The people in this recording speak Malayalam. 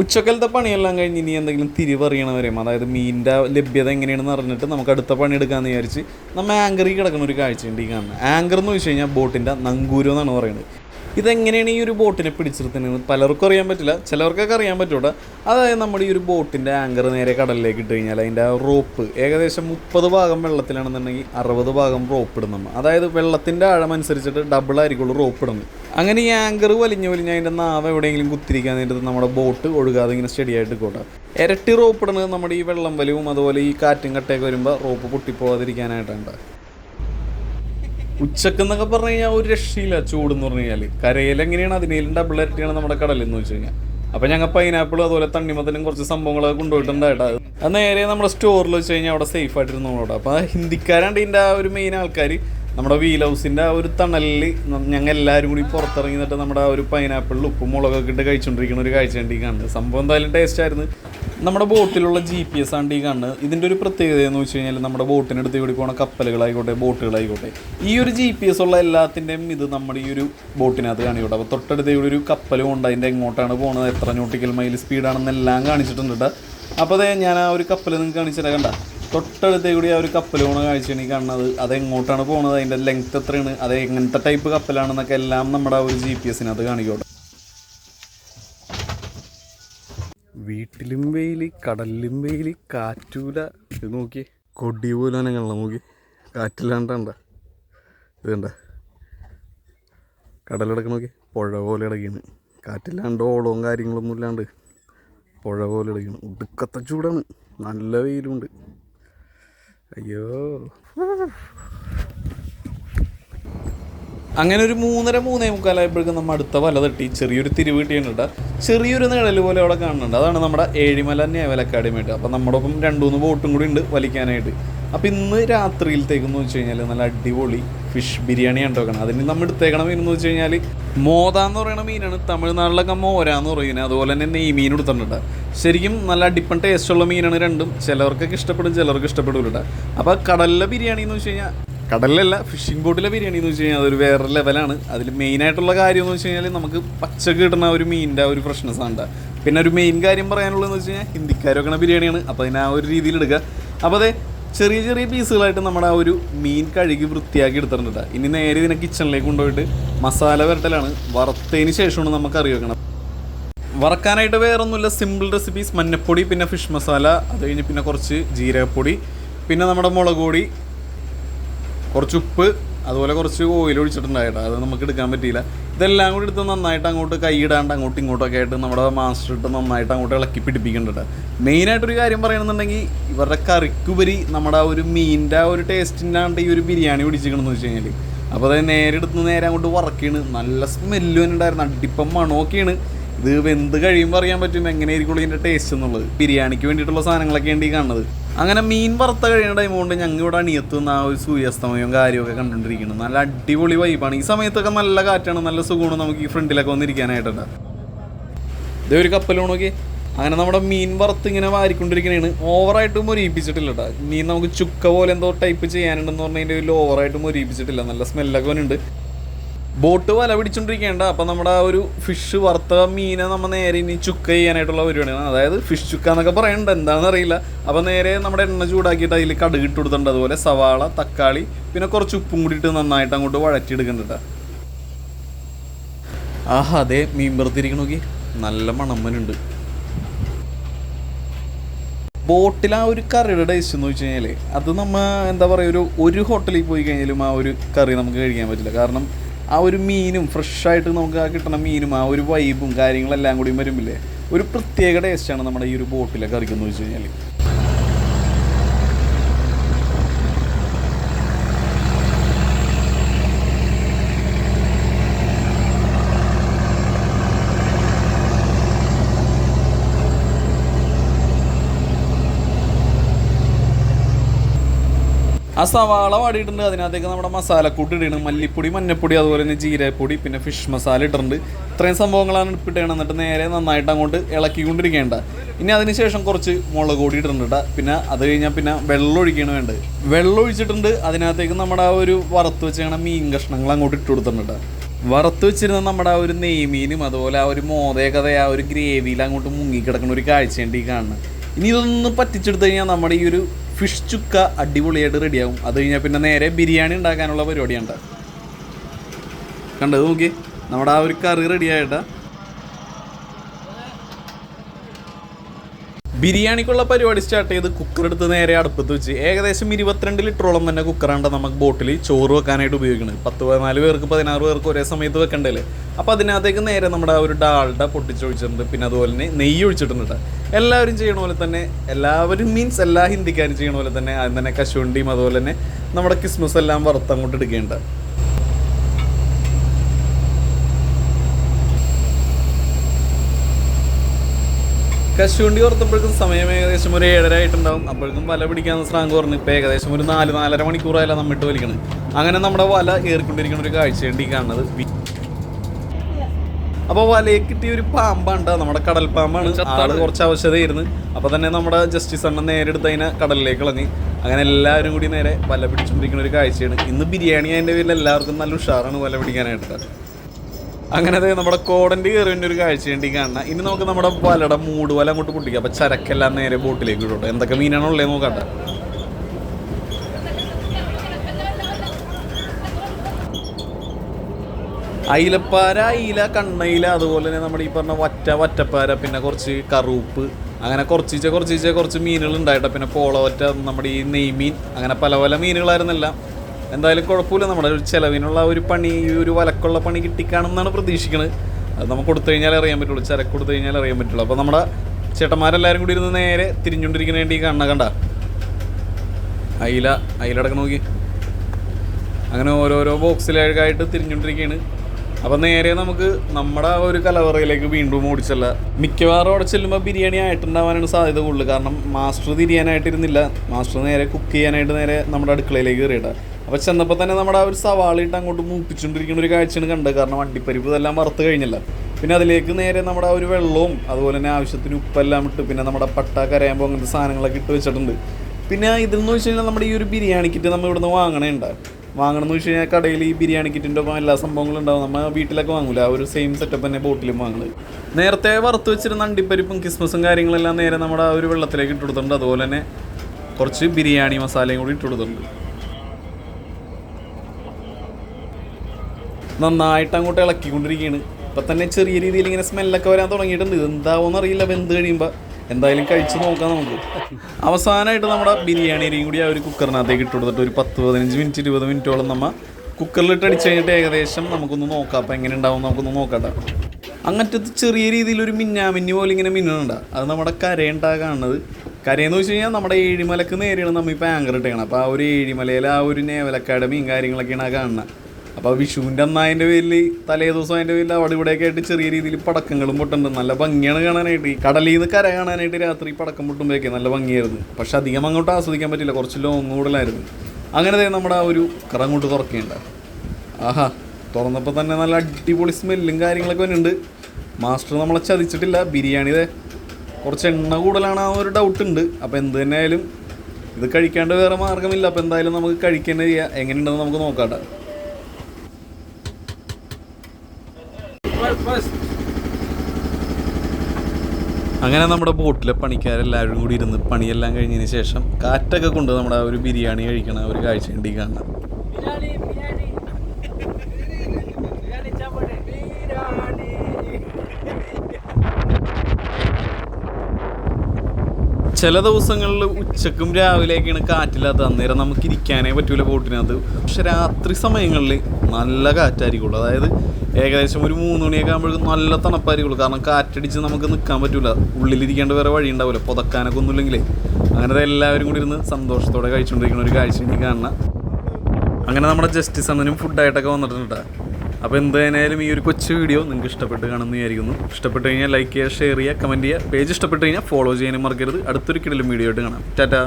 ഉച്ചക്കലത്തെ പണിയെല്ലാം കഴിഞ്ഞ് ഇനി എന്തെങ്കിലും തിരിവറിയണവരെയും അതായത് മീനിന്റെ ലഭ്യത എങ്ങനെയാണെന്ന് അറിഞ്ഞിട്ട് നമുക്ക് അടുത്ത പണി എടുക്കാമെന്ന് വിചാരിച്ച് നമ്മൾ ആങ്കറിൽ കിടക്കുന്ന ഒരു കാഴ്ചയുണ്ട് ഈ കാണുന്നത് ആങ്കർ എന്ന് വെച്ച് കഴിഞ്ഞാൽ ബോട്ടിന്റെ നങ്കൂരം എന്നാണ് പറയുന്നത്. ഇതെങ്ങനെയാണ് ഈ ഒരു ബോട്ടിനെ പിടിച്ചിരുത്തുന്നത്? പലർക്കും അറിയാൻ പറ്റില്ല ചിലർക്കൊക്കെ അറിയാൻ പറ്റൂട. അതായത് നമ്മുടെ ഈ ഒരു ബോട്ടിന്റെ ആങ്കർ നേരെ കടലിലേക്ക് ഇട്ട് കഴിഞ്ഞാൽ അതിന്റെ ആ റോപ്പ് ഏകദേശം മുപ്പത് ഭാഗം വെള്ളത്തിലാണെന്നുണ്ടെങ്കിൽ അറുപത് ഭാഗം റോപ്പ് ഇടുന്നു. അതായത് വെള്ളത്തിന്റെ ആഴം അനുസരിച്ചിട്ട് ഡബിൾ ആയിരിക്കുള്ളൂ റോപ്പ് ഇടുന്നത് അങ്ങനെ ഈ ആങ്കർ വലിഞ്ഞ് വലിഞ്ഞ് അതിന്റെ നാവ് എവിടെയെങ്കിലും കുത്തിരിക്കാൻ നേരത്ത് നമ്മുടെ ബോട്ട് ഒഴുകാതെ ഇങ്ങനെ സ്റ്റഡി ആയിട്ട് കൂട്ടാ ഇരട്ടി റോപ്പ് ഇടുന്നത് നമ്മുടെ ഈ വെള്ളം വലിവും അതുപോലെ ഈ കാറ്റും കട്ടയൊക്കെ വരുമ്പോൾ റോപ്പ് പൊട്ടിപ്പോവാതിരിക്കാനായിട്ടുണ്ട് ഉച്ചക്കെന്നൊക്കെ പറഞ്ഞു കഴിഞ്ഞാൽ ഒരു രക്ഷയില്ല ചൂട് എന്ന് പറഞ്ഞു കഴിഞ്ഞാൽ കരയിൽ എങ്ങനെയാണ് അതിനേലും ഡബിൾ ഇരട്ടിയാണ് നമ്മുടെ കടലിൽ എന്ന് വെച്ച് കഴിഞ്ഞാൽ അപ്പം ഞങ്ങൾ പൈനാപ്പിൾ അതുപോലെ തണ്ണിമത്തനും കുറച്ച് സംഭവങ്ങളൊക്കെ കൊണ്ടുപോയിട്ടുണ്ടായിട്ട് അത് നേരെ നമ്മുടെ സ്റ്റോറിൽ വെച്ച് കഴിഞ്ഞാൽ അവിടെ സേഫ് ആയിട്ടിരുന്നു അവിടെ അപ്പോൾ ഹിന്ദിക്കാരാണ്ട് ഇതിന്റെ ആ ഒരു മെയിൻ ആൾക്കാർ നമ്മുടെ വീൽ ഹൗസിന്റെ ആ ഒരു തണലിൽ ഞങ്ങൾ എല്ലാവരും കൂടി പുറത്തിറങ്ങി നിന്നിട്ട് നമ്മുടെ ആ ഒരു പൈനാപ്പിളിൽ ഉപ്പും മുളകൊക്കെ ഇട്ട് കഴിച്ചുകൊണ്ടിരിക്കുന്ന ഒരു കാഴ്ച ഉണ്ട് ഈ സംഭവം എന്തായാലും ടേസ്റ്റ് ആയിരുന്നു. നമ്മുടെ ബോട്ടിലുള്ള ജി പി എസ് ആണ് ഈ കാണുന്നത് ഇതിന്റെ ഒരു പ്രത്യേകത എന്ന് വെച്ച് കഴിഞ്ഞാൽ നമ്മുടെ ബോട്ടിനടുത്ത് കൂടി പോകുന്ന കപ്പലുകളായിക്കോട്ടെ ബോട്ടുകളായിക്കോട്ടെ. ഈ ഒരു ജി പി എസ് ഉള്ള എല്ലാത്തിന്റെയും ഇത് നമ്മുടെ ഈ ഒരു ബോട്ടിനകത്ത് കാണിക്കട്ടെ. അപ്പോൾ തൊട്ടടുത്ത് ഇവിടെ ഒരു കപ്പലും ഉണ്ട്. അതിന്റെ എങ്ങോട്ടാണ് പോകുന്നത് എത്ര നോട്ടിക്കൽ മൈൽ സ്പീഡാണെന്നെല്ലാം കാണിച്ചിട്ടുണ്ട് ട്ടോ. അപ്പോൾ അതെ ഞാൻ ആ ഒരു കപ്പൽ നിങ്ങൾക്ക് കാണിച്ചിട്ട് കണ്ട. തൊട്ടടുത്ത് കൂടി ആ ഒരു കപ്പൽ പോണ കാഴ്ചയാണ് കാണുന്നത്. അത് എങ്ങോട്ടാണ് പോകുന്നത് അതിന്റെ ലെങ്ത് എത്രയാണ്? അത് എങ്ങനത്തെ ടൈപ്പ് കപ്പലാണെന്നൊക്കെ എല്ലാം നമ്മുടെ ആ ഒരു ജി പി എസിനകത്ത് കാണിക്കട്ടെ. വീട്ടിലും വെയിൽ കടലിലും വെയിൽ കാറ്റൂല. ഇത് നോക്കി. കൊടി പോലും അനങ്ങണ നോക്കി. കാറ്റില്ലാണ്ടണ്ട ഇത് കണ്ട. കടലിടക്ക് നോക്കി. പുഴ പോലെ ഇടയ്ക്കാണ് കാറ്റില്ലാണ്ട് ഓളവും കാര്യങ്ങളൊന്നും ഇല്ലാണ്ട് പുഴ പോലെ ഇടയ്ക്കാണ് ഒടുക്കത്തെ ചൂടാണ്. നല്ല വെയിലുണ്ട്. അയ്യോ. അങ്ങനെ ഒരു മൂന്നര മൂന്നേ മുക്കാലായപ്പോഴേക്കും നമ്മൾ അടുത്ത വല തട്ടി ചെറിയൊരു തിരിവ് കിട്ടിയിട്ടുണ്ട് ചെറിയൊരു നിഴൽ പോലെ അവിടെ കാണുന്നുണ്ട്. അതാണ് നമ്മുടെ ഏഴിമല നേവൽ അക്കാഡമിയായിട്ട് അപ്പം നമ്മുടെ ഒപ്പം രണ്ടു മൂന്ന് ബോട്ടും കൂടി ഉണ്ട് വലിക്കാനായിട്ട്. അപ്പം ഇന്ന് രാത്രിയിലത്തേക്കെന്ന് വെച്ച് കഴിഞ്ഞാൽ നല്ല അടിപൊളി ഫിഷ് ബിരിയാണിയാണ് ഉണ്ടാക്കണം അതിന് നമ്മൾ എടുത്തേക്കണ മീൻ എന്ന് വെച്ച് കഴിഞ്ഞാൽ മോത എന്ന് പറയുന്ന മീനാണ്. തമിഴ്നാട്ടിലൊക്കെ മോര എന്ന് പറയുന്നത്. അതുപോലെ തന്നെ നെയ് മീൻ എടുത്തിട്ടുണ്ട് ശരിക്കും നല്ല അടിപ്പൻ ടേസ്റ്റുള്ള മീനാണ് രണ്ടും. ചിലവർക്കൊക്കെ ഇഷ്ടപ്പെടും ചിലർക്ക് ഇഷ്ടപ്പെടില്ല അപ്പോൾ കടലിലെ ബിരിയാണി എന്ന് വെച്ച് കഴിഞ്ഞാൽ കടലിലല്ല ഫിഷിംഗ് ബോട്ടിലെ ബിരിയാണി എന്ന് വെച്ച് കഴിഞ്ഞാൽ അതൊരു വേറെ ലെവലാണ് അതിൽ മെയിനായിട്ടുള്ള കാര്യം എന്ന് വെച്ച് കഴിഞ്ഞാൽ നമുക്ക് പച്ചക്ക് കിട്ടുന്ന ഒരു മീനിന്റെ ഒരു ഫ്രഷ്നെസ് ആണ് പിന്നെ ഒരു മെയിൻ കാര്യം പറയാനുള്ളതെന്ന് വെച്ച് കഴിഞ്ഞാൽ ഹിന്ദിക്കാരൊക്കെ ബിരിയാണിയാണ്. അപ്പോൾ അതിനെ ആ ഒരു രീതിയിൽ എടുക്കുക അപ്പോൾ അതെ ചെറിയ ചെറിയ പീസുകളായിട്ട് നമ്മുടെ ആ ഒരു മീൻ കഴുകി വൃത്തിയാക്കി എടുത്തിട്ടുണ്ട് ഇനി നേരെ ഇതിനെ കിച്ചണിലേക്ക് കൊണ്ടുപോയിട്ട് മസാല വരട്ടലാണ്. വറുത്തതിന് ശേഷമാണ് നമുക്ക് കറി വെക്കണം വറക്കാനായിട്ട് വേറൊന്നുമില്ല. സിമ്പിൾ റെസിപ്പീസ് മഞ്ഞപ്പൊടി പിന്നെ ഫിഷ് മസാല അത് കഴിഞ്ഞ് പിന്നെ കുറച്ച് ജീരകപ്പൊടി പിന്നെ നമ്മുടെ മുളക് പൊടി കുറച്ച് ഉപ്പ് അതുപോലെ കുറച്ച് ഓയിൽ ഒഴിച്ചിട്ടുണ്ടായിട്ട്. അത് നമുക്ക് എടുക്കാൻ പറ്റിയില്ല. ഇതെല്ലാം കൂടി എടുത്ത് നന്നായിട്ട് അങ്ങോട്ട് കൈയിടാണ്ട് അങ്ങോട്ടും ഇങ്ങോട്ടൊക്കെ ആയിട്ട് നമ്മുടെ മാസ്റ്റർ ഇട്ട് നന്നായിട്ട് അങ്ങോട്ട് ഇളക്കി പിടിപ്പിക്കുന്നുണ്ട് മെയിനായിട്ടൊരു കാര്യം പറയണമെന്നുണ്ടെങ്കിൽ ഇവരുടെ കറിക്കുപരി നമ്മുടെ ഒരു മീനിന്റെ ആ ഒരു ടേസ്റ്റിനാണ്ട് ഈ ഒരു ബിരിയാണി പിടിച്ചിരിക്കണമെന്ന് വെച്ച് കഴിഞ്ഞാൽ അപ്പോൾ അത് നേരെ എടുത്ത് നേരെ അങ്ങോട്ട് വറക്കാണ്. നല്ല സ്മെല്ലും ഉണ്ടായിരുന്നു അടിപ്പം മണമൊക്കെയാണ്. ഇത് വെന്ത് കഴിയുമ്പോൾ അറിയാൻ പറ്റും എങ്ങനെയായിരിക്കും ഇതിന്റെ ടേസ്റ്റ് എന്നുള്ളത്. ബിരിയാണിക്ക് വേണ്ടിയിട്ടുള്ള സാധനങ്ങളൊക്കെ ഉണ്ട് ഈ കാണുന്നത്. അങ്ങനെ മീൻ വറുത്ത കഴിയുന്ന ടൈം കൊണ്ട് ഞങ്ങൾ ഇവിടെ അണിയത്തുന്ന ആ ഒരു സൂര്യാസ്തമയവും കാര്യമൊക്കെ കണ്ടുകൊണ്ടിരിക്കുന്നത് നല്ല അടിപൊളി വൈബാണ് ഈ സമയത്തൊക്കെ നല്ല കാറ്റാണ്. നല്ല സുഖമാണ് നമുക്ക് ഈ ഫ്രണ്ടിലൊക്കെ വന്നിരിക്കാനായിട്ടുണ്ട്. ഇതേ ഒരു നോക്കി അങ്ങനെ നമ്മുടെ മീൻ വറുത്ത് ഇങ്ങനെ വാരിക്കൊണ്ടിരിക്കണേണ്. ഓവറായിട്ട് മൊരിയിപ്പിച്ചിട്ടില്ല കേട്ടോ മീൻ നമുക്ക് ചുക്ക പോലെ എന്തോ ടൈപ്പ് ചെയ്യാനുണ്ടെന്ന് പറഞ്ഞതിന്റെ ഓവറായിട്ട് മൊരിയിപ്പിച്ചിട്ടില്ല. നല്ല സ്മെല്ലൊക്കെ വന്നുണ്ട്. ബോട്ട് വല പിടിച്ചോണ്ടിരിക്കേണ്ട. അപ്പം നമ്മുടെ ആ ഒരു ഫിഷ് വറുത്ത മീനെ നമ്മൾ നേരെ ഇനി ചുക്ക ചെയ്യാനായിട്ടുള്ള പരിപാടിയാണ് അതായത് ഫിഷ് ചുക്ക എന്നൊക്കെ പറയണ്ട. എന്താണെന്ന് അറിയില്ല. അപ്പം നേരെ നമ്മുടെ എണ്ണ ചൂടാക്കിയിട്ട് അതിൽ കടുക് ഇട്ട് കൊടുത്തിട്ടുണ്ട്. അതുപോലെ സവാള തക്കാളി പിന്നെ കുറച്ച് ഉപ്പും കൂടി ഇട്ട് നന്നായിട്ട് അങ്ങോട്ട് വഴറ്റിയെടുക്കുന്നുണ്ട് ആഹാ അതെ മീൻ വറുത്തിരിക്കണ നോക്കി. നല്ല മണമ്മനുണ്ട്. ബോട്ടിൽ ആ ഒരു കറിയുടെ ടേസ്റ്റ് എന്ന് വെച്ച് കഴിഞ്ഞാൽ അത് നമ്മൾ എന്താ പറയുക ഒരു ഒരു ഹോട്ടലിൽ പോയി കഴിഞ്ഞാലും ആ ഒരു കറി നമുക്ക് കഴിക്കാൻ പറ്റില്ല. കാരണം ആ ഒരു മീനും ഫ്രഷായിട്ട് നമുക്ക് ആ കിട്ടുന്ന മീനും ആ ഒരു വൈബും കാര്യങ്ങളെല്ലാം കൂടി വരുമ്പില്ലേ? ഒരു പ്രത്യേക ടേസ്റ്റാണ് നമ്മുടെ ഈ ഒരു ബോട്ടിലെ കറിക്കെന്ന് വെച്ച് കഴിഞ്ഞാൽ സവാള വാടിയിട്ടുണ്ട്. അതിനകത്തേക്ക് നമ്മുടെ മസാലക്കൂട്ട് ഇടണം മല്ലിപ്പൊടി മഞ്ഞപ്പൊടി അതുപോലെ തന്നെ ജീരപ്പൊടി പിന്നെ ഫിഷ് മസാല ഇട്ടിട്ടുണ്ട്. ഇത്രയും സംഭവങ്ങളാണ് ഇപ്പിട്ടേണം എന്നിട്ട് നേരെ നന്നായിട്ട് അങ്ങോട്ട് ഇളക്കിക്കൊണ്ടിരിക്കേണ്ട ഇനി അതിനുശേഷം കുറച്ച് മുളക് പൊടി ഇട്ടിട്ടുണ്ട് പിന്നെ അത് കഴിഞ്ഞാൽ പിന്നെ വെള്ളം ഒഴിക്കണം വേണ്ടത്. വെള്ളം ഒഴിച്ചിട്ടുണ്ട്. അതിനകത്തേക്ക് നമ്മുടെ ആ ഒരു വറുത്ത് വെച്ചാണ് മീൻ കഷ്ണങ്ങൾ അങ്ങോട്ട് ഇട്ട് കൊടുത്തിട്ടുണ്ട് വറുത്ത് വെച്ചിരുന്ന നമ്മുടെ ആ ഒരു നെയ്മീനും അതുപോലെ ആ ഒരു മോതയൊക്കെ ആ ഒരു ഗ്രേവിയിൽ അങ്ങോട്ട് മുങ്ങിക്കിടക്കുന്ന ഒരു കാഴ്ചയുണ്ട് ഈ കാണുന്നത്. ഇനി ഇതൊന്ന് പറ്റിച്ചെടുത്ത് കഴിഞ്ഞാൽ നമ്മുടെ ഈ ഒരു ഫിഷ് ചുക്ക അടിപൊളിയായിട്ട് റെഡിയാകും അത് കഴിഞ്ഞാൽ പിന്നെ നേരെ ബിരിയാണി ഉണ്ടാക്കാനുള്ള പരിപാടിയാണ് കണ്ടത് നോക്കി നമ്മുടെ ആ ഒരു കറി റെഡിയായിട്ടാ ബിരിയാണിക്കുള്ള പരിപാടി സ്റ്റാർട്ട് ചെയ്ത് കുക്കർ എടുത്ത് നേരെ അടുപ്പത്ത് വെച്ച് ഏകദേശം ഇരുപത്തിരണ്ട് ലിറ്ററോളം തന്നെ കുക്കറാണ്ട് നമുക്ക് ബോട്ടിൽ ചോറ് വെക്കാനായിട്ട് ഉപയോഗിക്കുന്നത് പത്ത് പതിനാല് പേർക്ക് പതിനാറ് പേർക്ക് ഒരേ സമയത്ത് വെക്കണ്ടല്ലേ? അപ്പോൾ അതിനകത്തേക്ക് നേരെ നമ്മുടെ ആ ഒരു ഡാൾഡ പൊട്ടിച്ചൊഴിച്ചിട്ടുണ്ട്. പിന്നെ അതുപോലെ തന്നെ നെയ്യ് ഒഴിച്ചിട്ടുണ്ട് എല്ലാവരും ചെയ്യണ പോലെ തന്നെ എല്ലാവരും മീൻസ് എല്ലാ ഹിന്ദിക്കാരും ചെയ്യണ പോലെ തന്നെ ആദ്യം തന്നെ കശുവണ്ടിയും അതുപോലെ തന്നെ നമ്മുടെ ക്രിസ്മസ് എല്ലാം വറുത്ത് അങ്ങോട്ട് കശുവണ്ടി ഓർത്തപ്പോഴേക്കും സമയം ഏകദേശം ഒരു ഏഴര ആയിട്ടുണ്ടാവും അപ്പോഴേക്കും വല പിടിക്കാൻ സ്രാങ്ക് പറഞ്ഞു ഇപ്പം ഏകദേശം ഒരു നാല് നാലര മണിക്കൂറായാലും നമ്മിട്ട് വലിക്കണം. അങ്ങനെ നമ്മുടെ വല ഏറിക്കൊണ്ടിരിക്കുന്ന ഒരു കാഴ്ചയുണ്ട് ഈ കാണുന്നത്. അപ്പോൾ വലയെ കിട്ടിയ ഒരു പാമ്പാണ് നമ്മുടെ കടൽ പാമ്പാണ്. ആൾ കുറച്ച് ആവശ്യതയായിരുന്നു അപ്പോൾ തന്നെ നമ്മുടെ ജസ്റ്റിസ് അണ്ണൻ നേരെ അതിനെ കടലിലേക്ക് ഇളങ്ങി അങ്ങനെ എല്ലാവരും കൂടി നേരെ വല പിടിച്ചുകൊണ്ടിരിക്കുന്ന ഒരു കാഴ്ചയാണ്. ഇന്ന് ബിരിയാണി അതിന്റെ പേരിൽ എല്ലാവർക്കും നല്ല ഉഷാറാണ് വല പിടിക്കാനായിട്ട്. അങ്ങനെ ദേ നമ്മുടെ കോടന്റെ കയറിന്റെ ഒരു കാഴ്ച ഈ കാണുന്ന. ഇനി നമുക്ക് നമ്മുടെ വലയുടെ മൂട് വല അങ്ങോട്ട് പൊട്ടിക്കാം. അപ്പം ചരക്കെല്ലാം നേരെ ബോട്ടിലേക്ക് ഇട്ടോ എന്തൊക്കെ മീനാണോ ഉള്ളത് നോക്കട്ടെ. അയിലപ്പാര അയില കണ്ണയില അതുപോലെ തന്നെ നമ്മുടെ ഈ പറഞ്ഞ വറ്റ വറ്റപ്പാര പിന്നെ കുറച്ച് കറുപ്പ് അങ്ങനെ കുറച്ചിച്ച കുറച്ചിച്ച കുറച്ച് മീനുകൾ ഉണ്ടായിട്ടോ. പിന്നെ പോളവറ്റ നമ്മുടെ ഈ നെയ്മീൻ അങ്ങനെ പല പല മീനുകളായിരുന്നെല്ലാം. എന്തായാലും കുഴപ്പമില്ല. നമ്മുടെ ഒരു ചിലവിനുള്ള ഒരു പണി ഈ ഒരു വലക്കുള്ള പണി കിട്ടിക്കാണെന്നാണ് പ്രതീക്ഷിക്കുന്നത് അത് നമുക്ക് കൊടുത്തു കഴിഞ്ഞാൽ അറിയാൻ പറ്റുള്ളൂ. ചരക്ക് കൊടുത്തു കഴിഞ്ഞാൽ അറിയാൻ പറ്റുള്ളൂ. അപ്പോൾ നമ്മുടെ ചേട്ടന്മാരെല്ലാവരും കൂടി ഇരുന്ന് നേരെ തിരിഞ്ഞുകൊണ്ടിരിക്കുന്ന വേണ്ടി കണ്ണ കണ്ട. അയില അയിലടക്കം നോക്കി. അങ്ങനെ ഓരോരോ ബോക്സിലേക്കായിട്ട് തിരിഞ്ഞുകൊണ്ടിരിക്കുകയാണ്. അപ്പം നേരെ നമുക്ക് നമ്മുടെ ആ ഒരു കലവറയിലേക്ക് വീണ്ടും ഓടിച്ചല്ല. മിക്കവാറും അവിടെ ചെല്ലുമ്പോൾ ബിരിയാണി ആയിട്ടുണ്ടാവാനാണ് സാധ്യത കൂടുതൽ. കാരണം മാസ്റ്റർ തിരിയാനായിട്ടിരുന്നില്ല. മാസ്റ്റർ നേരെ കുക്ക് ചെയ്യാനായിട്ട് നേരെ നമ്മുടെ അടുക്കളയിലേക്ക് കയറിയിട്ട അപ്പോൾ ചെന്നപ്പോൾ തന്നെ നമ്മുടെ ആ ഒരു സവാളിട്ട് അങ്ങോട്ട് മൂപ്പിച്ചുകൊണ്ടിരിക്കുന്ന ഒരു കാഴ്ചയാണ് കണ്ടത്. കാരണം വണ്ടിപ്പരിപ്പ് ഇതെല്ലാം വറുത്ത് കഴിഞ്ഞല്ല. പിന്നെ അതിലേക്ക് നേരെ നമ്മുടെ ഒരു വെള്ളവും അതുപോലെ തന്നെ ആവശ്യത്തിന് ഉപ്പെല്ലാം ഇട്ട് പിന്നെ നമ്മുടെ പട്ട കരയാകുമ്പോൾ അങ്ങനത്തെ സാധനങ്ങളൊക്കെ ഇട്ട് വെച്ചിട്ടുണ്ട്. പിന്നെ ഇതെന്ന് വെച്ച് കഴിഞ്ഞാൽ നമ്മുടെ ഈ ഒരു ബിരിയാണി കിറ്റ് നമ്മൾ ഇവിടുന്ന് വാങ്ങണേണ്ട. വാങ്ങണം എന്ന് വെച്ച് കഴിഞ്ഞാൽ കടയിൽ ഈ ബിരിയാണി കിറ്റിന്റെ ഒപ്പം എല്ലാ സംഭവങ്ങളും ഉണ്ടാവും. നമ്മൾ വീട്ടിലൊക്കെ വാങ്ങില്ല ആ ഒരു സെയിം സെറ്റപ്പ് തന്നെ ബോട്ടിലും വാങ്ങുന്നത് നേരത്തെ വറുത്ത് വെച്ചിരുന്ന അണ്ടിപ്പരിപ്പും കിസ്മസും കാര്യങ്ങളെല്ലാം നേരെ നമ്മുടെ ആ ഒരു വെള്ളത്തിലേക്ക് ഇട്ട് കൊടുത്തിട്ടുണ്ട്. അതുപോലെ തന്നെ കുറച്ച് ബിരിയാണി മസാലയും കൂടി ഇട്ട് കൊടുത്തിട്ടുണ്ട്. നന്നായിട്ട് അങ്ങോട്ട് ഇളക്കിക്കൊണ്ടിരിക്കുകയാണ്. ഇപ്പം തന്നെ ചെറിയ രീതിയിൽ ഇങ്ങനെ സ്മെല്ലൊക്കെ വരാൻ തുടങ്ങിയിട്ടുണ്ട്. എന്താവോന്ന് അറിയില്ല. വെന്ത് കഴിയുമ്പോൾ എന്തായാലും കഴിച്ച് നോക്കാം നമുക്ക്. അവസാനമായിട്ട് നമ്മുടെ ബിരിയാണി അരിയും കൂടി ആ ഒരു കുക്കറിനകത്തേക്ക് ഇട്ട് കൊടുത്തിട്ട് ഒരു പത്ത് പതിനഞ്ച് മിനിറ്റ് ഇരുപത് മിനിറ്റോളം നമ്മൾ കുക്കറിലിട്ട് അടിച്ച് കഴിഞ്ഞിട്ട് ഏകദേശം നമുക്കൊന്ന് നോക്കാം. അപ്പം എങ്ങനെ ഉണ്ടാവും നമുക്കൊന്ന് നോക്കട്ടെ. അങ്ങനത്തെ ചെറിയ രീതിയിൽ ഒരു മിന്നാമിന്നി പോലെ ഇങ്ങനെ മിന്നുന്നുണ്ട്. അത് നമ്മുടെ കരയുണ്ടാ കാണുന്നത് കരയെന്ന് വെച്ച് കഴിഞ്ഞാൽ നമ്മുടെ ഏഴിമലക്ക് നേരെയാണ് നമ്മൾ ഇപ്പോൾ ആങ്കർ ഇട്ടേക്കണം അപ്പോൾ ആ ഒരു ഏഴിമലയിൽ ആ ഒരു നേവൽ അക്കാഡമിയും കാര്യങ്ങളൊക്കെയാണ് ആ കാണുന്നത്. അപ്പോൾ വിഷുവിന്റെ അന്ന് അതിന്റെ പേരിൽ തലേ ദിവസം അതിന്റെ പേരിൽ അവിടെ ഇവിടെയൊക്കെ ആയിട്ട് ചെറിയ രീതിയിൽ പടക്കങ്ങളും പൊട്ടുണ്ട്. നല്ല ഭംഗിയാണ് കാണാനായിട്ട്. ഈ കടലിൽ നിന്ന് കര കാണാനായിട്ട് രാത്രി പടക്കം പൊട്ടുമ്പോഴൊക്കെ നല്ല ഭംഗിയായിരുന്നു. പക്ഷെ അധികം അങ്ങോട്ട് ആസ്വദിക്കാൻ പറ്റില്ല. കുറച്ച് ലോങ് കൂടുതലായിരുന്നു. അങ്ങനെ തന്നെ നമ്മുടെ ആ ഒരു കറ അങ്ങോട്ട് തുറക്കേണ്ട. ആഹാ തുറന്നപ്പോൾ തന്നെ നല്ല അടിപൊളി സ്മെല്ലും കാര്യങ്ങളൊക്കെ വരുന്നുണ്ട് മാസ്റ്റർ നമ്മളെ ചതിച്ചിട്ടില്ല. ബിരിയാണി ഇതേ കുറച്ച് എണ്ണ കൂടുതലാണ് ആ ഒരു ഡൗട്ട് ഉണ്ട്. അപ്പോൾ എന്ത് തന്നെ ആയാലും ഇത് കഴിക്കാണ്ട് വേറെ മാർഗമില്ല. അപ്പോൾ എന്തായാലും നമുക്ക് കഴിക്കേണ്ട ചെയ്യാം. എങ്ങനെയുണ്ടെന്ന് നമുക്ക് നോക്കാട്ടെ. അങ്ങനെ നമ്മുടെ ബോട്ടിലെ പണിക്കാരെല്ലാവരും കൂടി ഇരുന്ന് പണിയെല്ലാം കഴിഞ്ഞതിന് ശേഷം കാറ്റൊക്കെ കൊണ്ട് നമ്മുടെ ഒരു ബിരിയാണി കഴിക്കണ ഒരു കാഴ്ച ഉണ്ട് ഈ കാണുന്നത് ബിരിയാണി ബിരിയാണി ബിരിയാണി ചാപ്പാട് ബിരിയാണി ചില ദിവസങ്ങളിൽ ഉച്ചക്കും രാവിലെയൊക്കെയാണ് കാറ്റില്ലാത്ത. അന്നേരം നമുക്ക് ഇരിക്കാനേ പറ്റൂല ബോട്ടിനകത്ത്. പക്ഷെ രാത്രി സമയങ്ങളിൽ നല്ല കാറ്റായിരിക്കുള്ളൂ. അതായത് ഏകദേശം ഒരു മൂന്ന് മണിയൊക്കെ ആകുമ്പോഴേക്കും നല്ല തണുപ്പായിരിക്കുള്ളൂ. കാരണം കാറ്റടിച്ച് നമുക്ക് നിൽക്കാൻ പറ്റൂല. ഉള്ളിലിരിക്കേണ്ട വേറെ വഴി ഉണ്ടാവില്ല പുതക്കാനൊക്കെ ഒന്നുമില്ലെങ്കിലേ. അങ്ങനെ എല്ലാവരും കൂടി ഇരുന്ന് സന്തോഷത്തോടെ കഴിച്ചുകൊണ്ടിരിക്കുന്ന ഒരു കാഴ്ച ഇനി കാണണം. അങ്ങനെ നമ്മുടെ ജസ്റ്റിസ് അന്നനും ഫുഡായിട്ടൊക്കെ വന്നിട്ടുണ്ട് അപ്പോൾ എന്തായാലും ഈ ഒരു കൊച്ചു വീഡിയോ നിങ്ങൾക്ക് ഇഷ്ടപ്പെട്ട് കാണുന്ന വിചാരിക്കുന്നു. ഇഷ്ടപ്പെട്ട് കഴിഞ്ഞാൽ ലൈക്ക് ചെയ്യുക ഷെയർ ചെയ്യുക കമന്റ് ചെയ്യുക. പേജ് ഇഷ്ടപ്പെട്ട് കഴിഞ്ഞാൽ ഫോളോ ചെയ്യാനും മറക്കരുത്. അടുത്തൊരു കിടലും വീഡിയോ ആയിട്ട് കാണാം. ടാറ്റാ.